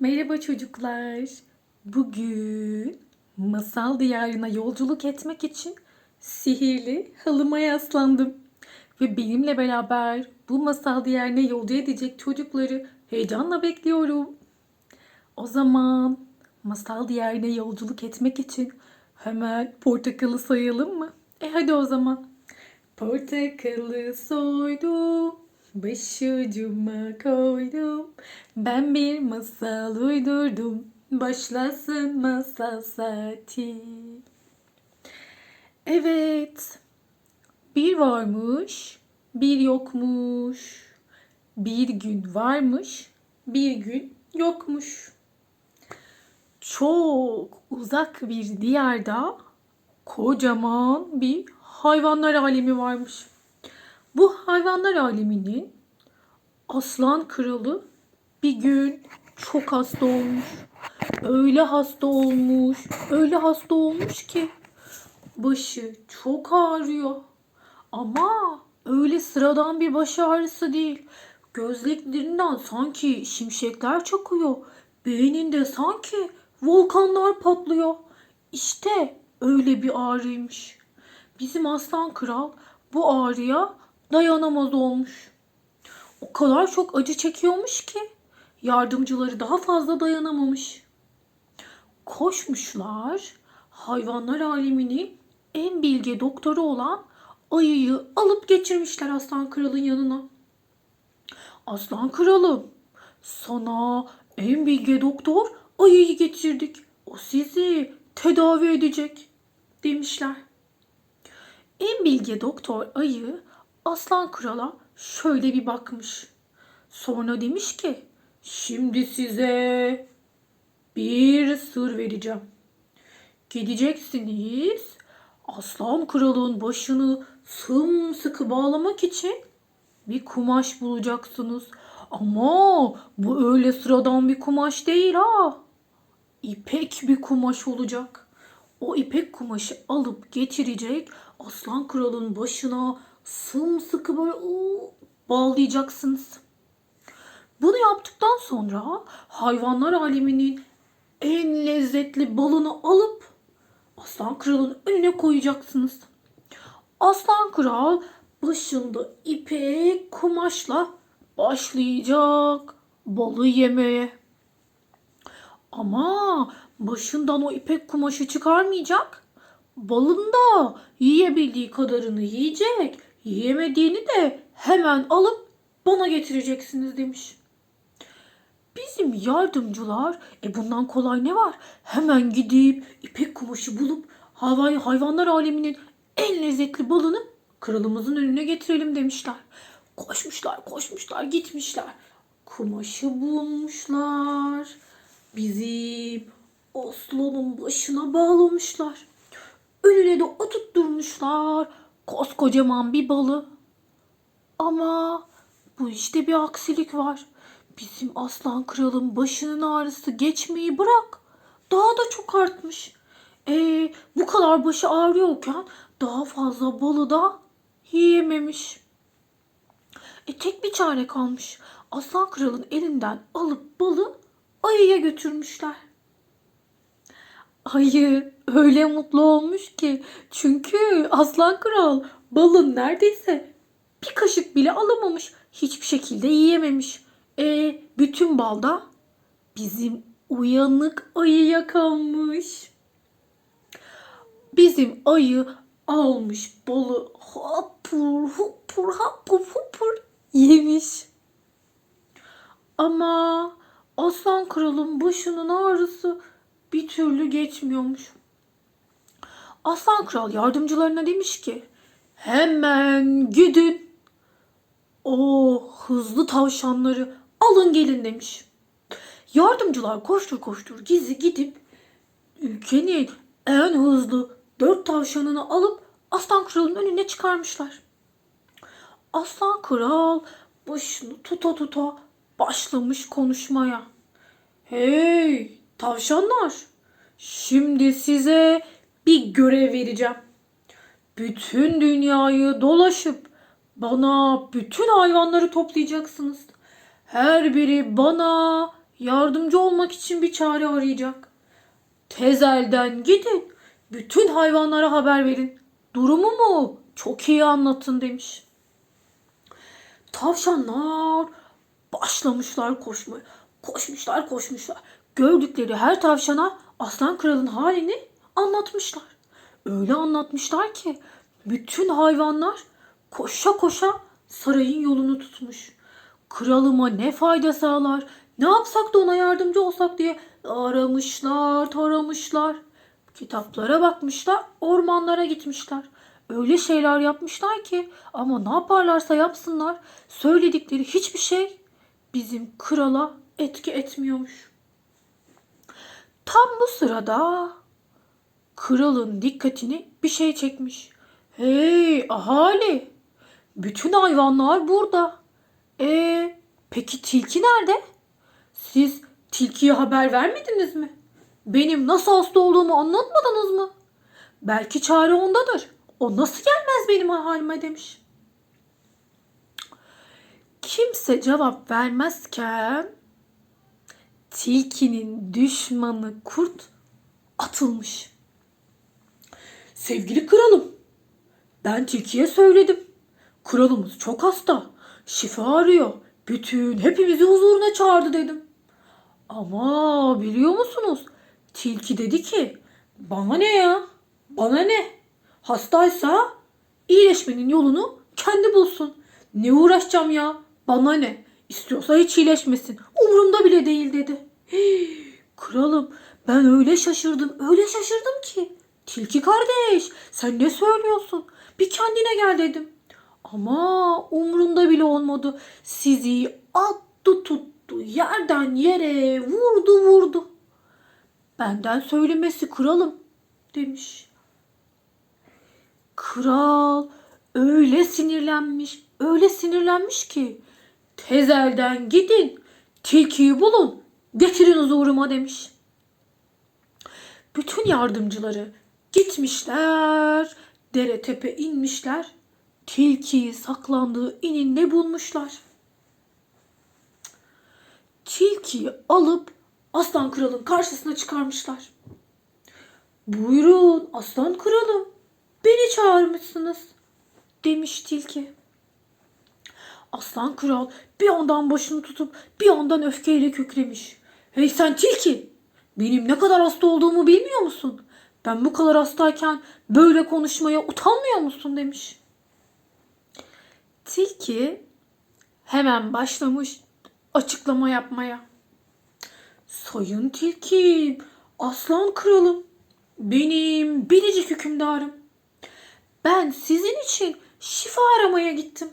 Merhaba çocuklar. Bugün masal diyarına yolculuk etmek için sihirli halıma yaslandım. Ve benimle beraber bu masal diyarına yolcu edecek çocukları heyecanla bekliyorum. O zaman masal diyarına yolculuk etmek için hemen portakalı sayalım mı? E hadi o zaman. Portakalı soydum, başucuma koydum. Ben bir masal uydurdum, başlasın masal saati. Evet, bir varmış, bir yokmuş. Bir gün varmış, bir gün yokmuş. Çok uzak bir diyarda kocaman bir hayvanlar alemi varmış. Bu hayvanlar aleminin aslan kralı bir gün çok hasta olmuş. Öyle hasta olmuş, öyle hasta olmuş ki başı çok ağrıyor. Ama öyle sıradan bir baş ağrısı değil. Gözlerinden sanki şimşekler çakıyor. Beyninde sanki volkanlar patlıyor. İşte öyle bir ağrıymış. Bizim aslan kral bu ağrıya dayanamaz olmuş. O kadar çok acı çekiyormuş ki yardımcıları daha fazla dayanamamış. Koşmuşlar hayvanlar aleminin en bilge doktoru olan ayıyı alıp geçirmişler aslan kralın yanına. Aslan kralım sana en bilge doktor ayıyı getirdik. O sizi tedavi edecek demişler. En bilge doktor ayı aslan krala şöyle bir bakmış. Sonra demiş ki şimdi size bir sır vereceğim. Gideceksiniz aslan kralın başını sımsıkı bağlamak için bir kumaş bulacaksınız. Ama bu öyle sıradan bir kumaş değil ha. İpek bir kumaş olacak. O ipek kumaşı alıp getirecek aslan kralın başına sımsıkı böyle ıı, bağlayacaksınız. Bunu yaptıktan sonra hayvanlar aleminin en lezzetli balını alıp aslan kralın önüne koyacaksınız. Aslan kral başında ipek kumaşla başlayacak balı yemeye. Ama başından o ipek kumaşı çıkarmayacak. Balında yiyebildiği kadarını yiyecek. Yiyemediğini de hemen alıp bana getireceksiniz demiş. Bizim yardımcılar e bundan kolay ne var? Hemen gidip ipek kumaşı bulup hayvan, hayvanlar aleminin en lezzetli balını kralımızın önüne getirelim demişler. Koşmuşlar, koşmuşlar, gitmişler. Kumaşı bulmuşlar. Bizim aslanın başına bağlamışlar. Önüne de oturtturmuşlar. Koskocaman bir balı. Ama bu işte bir aksilik var. Bizim aslan kralın başının ağrısı geçmeyi bırak. Daha da çok artmış. E bu kadar başı ağrıyorken daha fazla balı da yiyememiş. E tek bir çare kalmış. Aslan kralın elinden alıp balı ayıya götürmüşler. Ayı öyle mutlu olmuş ki çünkü aslan kral balın neredeyse bir kaşık bile alamamış. Hiçbir şekilde yiyememiş. E bütün bal da bizim uyanık ayıya kalmış. Bizim ayı almış balı hapur hupur hapur hupur yemiş. Ama aslan kralın başının ağrısı bir türlü geçmiyormuş. Aslan kral yardımcılarına demiş ki hemen gidin o hızlı tavşanları alın gelin demiş. Yardımcılar koştur koştur gizli gidip ülkenin en hızlı dört tavşanını alıp aslan kralın önüne çıkarmışlar. Aslan kral başını tuta tuta başlamış konuşmaya. Hey tavşanlar şimdi size bir görev vereceğim. Bütün dünyayı dolaşıp bana bütün hayvanları toplayacaksınız. Her biri bana yardımcı olmak için bir çare arayacak. Tezelden gidin. Bütün hayvanlara haber verin. Durumu mu? Çok iyi anlatın demiş. Tavşanlar başlamışlar koşmaya. Koşmuşlar koşmuşlar. Gördükleri her tavşana aslan kralın halini anlatmışlar. Öyle anlatmışlar ki bütün hayvanlar koşa koşa sarayın yolunu tutmuş. Kralıma ne fayda sağlar, ne yapsak da ona yardımcı olsak diye aramışlar, taramışlar. Kitaplara bakmışlar, ormanlara gitmişler. Öyle şeyler yapmışlar ki ama ne yaparlarsa yapsınlar söyledikleri hiçbir şey bizim krala etki etmiyormuş. Tam bu sırada kralın dikkatini bir şey çekmiş. Hey ahali! Bütün hayvanlar burada. E peki tilki nerede? Siz tilkiye haber vermediniz mi? Benim nasıl hasta olduğumu anlatmadınız mı? Belki çare ondadır. O nasıl gelmez benim halime demiş. Kimse cevap vermezken tilkinin düşmanı kurt atılmış. Sevgili kralım, ben tilkiye söyledim. Kralımız çok hasta. Şifa arıyor. Bütün hepimizi huzuruna çağırdı dedim. Ama biliyor musunuz? Tilki dedi ki bana ne ya? Bana ne? Hastaysa iyileşmenin yolunu kendi bulsun. Ne uğraşacağım ya? Bana ne? İstiyorsa hiç iyileşmesin. Umurumda bile değil dedi. Hii, kralım ben öyle şaşırdım öyle şaşırdım ki. Tilki kardeş sen ne söylüyorsun? Bir kendine gel dedim. Ama umrunda bile olmadı. Sizi attı tuttu yerden yere vurdu vurdu. Benden söylemesi kralım demiş. Kral öyle sinirlenmiş, öyle sinirlenmiş ki tezelden gidin, tilkiyi bulun, getirin huzuruma demiş. Bütün yardımcıları gitmişler, dere tepe inmişler, tilkiyi saklandığı ininde bulmuşlar. Tilkiyi alıp aslan kralın karşısına çıkarmışlar. Buyurun aslan kralım. Beni çağırmışsınız demiş tilki. Aslan kral bir yandan başını tutup bir yandan öfkeyle kükremiş. Hey sen tilki! Benim ne kadar hasta olduğumu bilmiyor musun? Ben bu kadar hastayken böyle konuşmaya utanmıyor musun demiş. Tilki hemen başlamış açıklama yapmaya. Sayın tilkim, aslan kralım, benim biricik hükümdarım. Ben sizin için şifa aramaya gittim.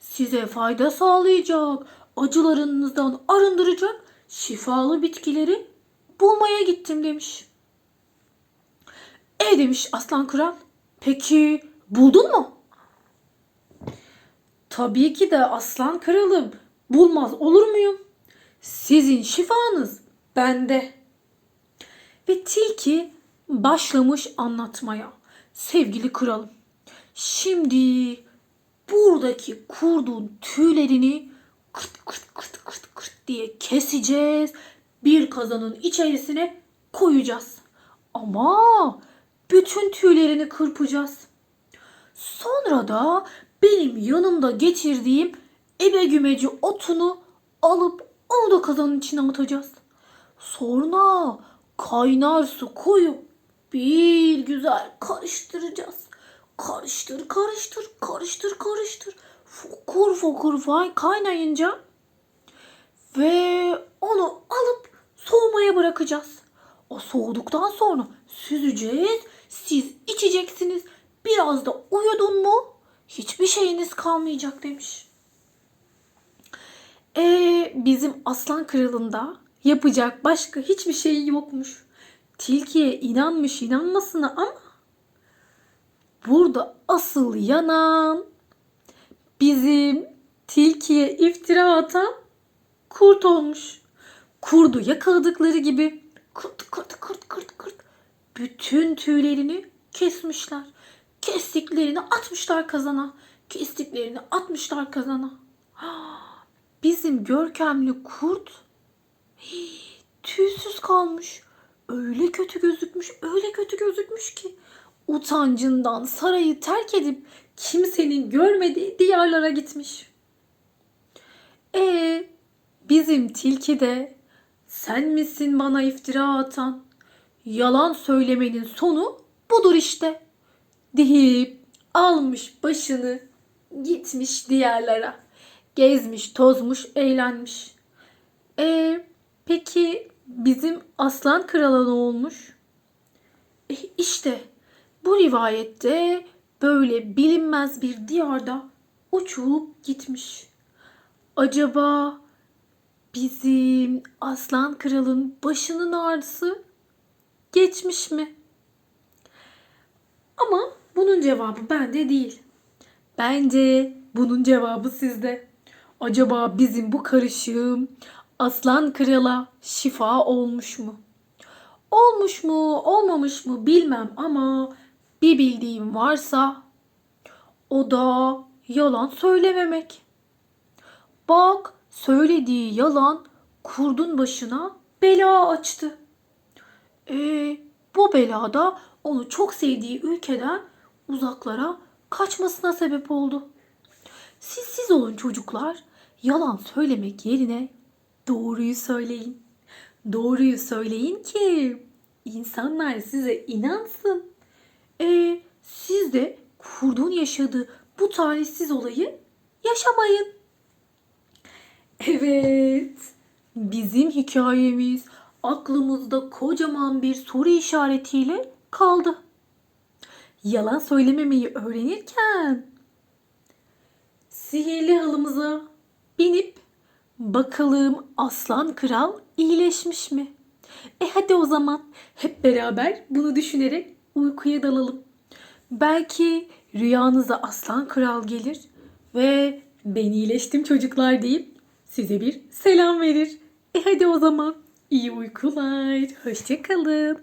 Size fayda sağlayacak, acılarınızdan arındıracak şifalı bitkileri bulmaya gittim demiş. E demiş aslan kral. Peki buldun mu? Tabii ki de aslan kralım. Bulmaz olur muyum? Sizin şifanız bende. Ve tilki başlamış anlatmaya. Sevgili kralım. Şimdi buradaki kurdun tüylerini kırt kırt kırt kırt kırt diye keseceğiz. Bir kazanın içerisine koyacağız. Ama bütün tüylerini kırpacağız. Sonra da benim yanımda getirdiğim ebe gümeci otunu alıp onu da kazanın içine atacağız. Sonra kaynar su koyup bir güzel karıştıracağız. Karıştır karıştır karıştır karıştır. Fokur fokur kaynayınca ve onu alıp soğumaya bırakacağız. O soğuduktan sonra süzeceğiz. Siz içeceksiniz. Biraz da uyudun mu hiçbir şeyiniz kalmayacak demiş. E bizim aslan kralında yapacak başka hiçbir şey yokmuş. Tilkiye inanmış inanmasına ama burada asıl yanan bizim tilkiye iftira atan kurt olmuş. Kurdu yakaladıkları gibi kırt kırt kırt kırt kırt bütün tüylerini kesmişler. Kestiklerini atmışlar kazana. Kestiklerini atmışlar kazana. Bizim görkemli kurt tüysüz kalmış. Öyle kötü gözükmüş, öyle kötü gözükmüş ki. Utancından sarayı terk edip kimsenin görmediği diyarlara gitmiş. E bizim tilki de sen misin bana iftira atan? Yalan söylemenin sonu budur işte. Deyip almış başını gitmiş diyarlara. Gezmiş, tozmuş, eğlenmiş. E peki bizim aslan krala ne olmuş? E, işte bu rivayette böyle bilinmez bir diyarda uçup gitmiş. Acaba bizim aslan kralın başının ağrısı geçmiş mi? Ama bunun cevabı bende değil. Bence bunun cevabı sizde. Acaba bizim bu karışığım aslan krala şifa olmuş mu? Olmuş mu, olmamış mı bilmem ama bir bildiğim varsa o da yalan söylememek. Bak, söylediği yalan kurdun başına bela açtı. E, bu belada onu çok sevdiği ülkeden uzaklara kaçmasına sebep oldu. Siz siz olun çocuklar. Yalan söylemek yerine doğruyu söyleyin. Doğruyu söyleyin ki insanlar size inansın. E, siz de kurdun yaşadığı bu talihsiz olayı yaşamayın. Evet, bizim hikayemiz aklımızda kocaman bir soru işaretiyle kaldı. Yalan söylememeyi öğrenirken sihirli halımıza binip bakalım aslan kral iyileşmiş mi? E hadi o zaman hep beraber bunu düşünerek uykuya dalalım. Belki rüyanıza aslan kral gelir ve ben iyileştim çocuklar deyip size bir selam verir. E hadi o zaman iyi uykular. Hoşçakalın.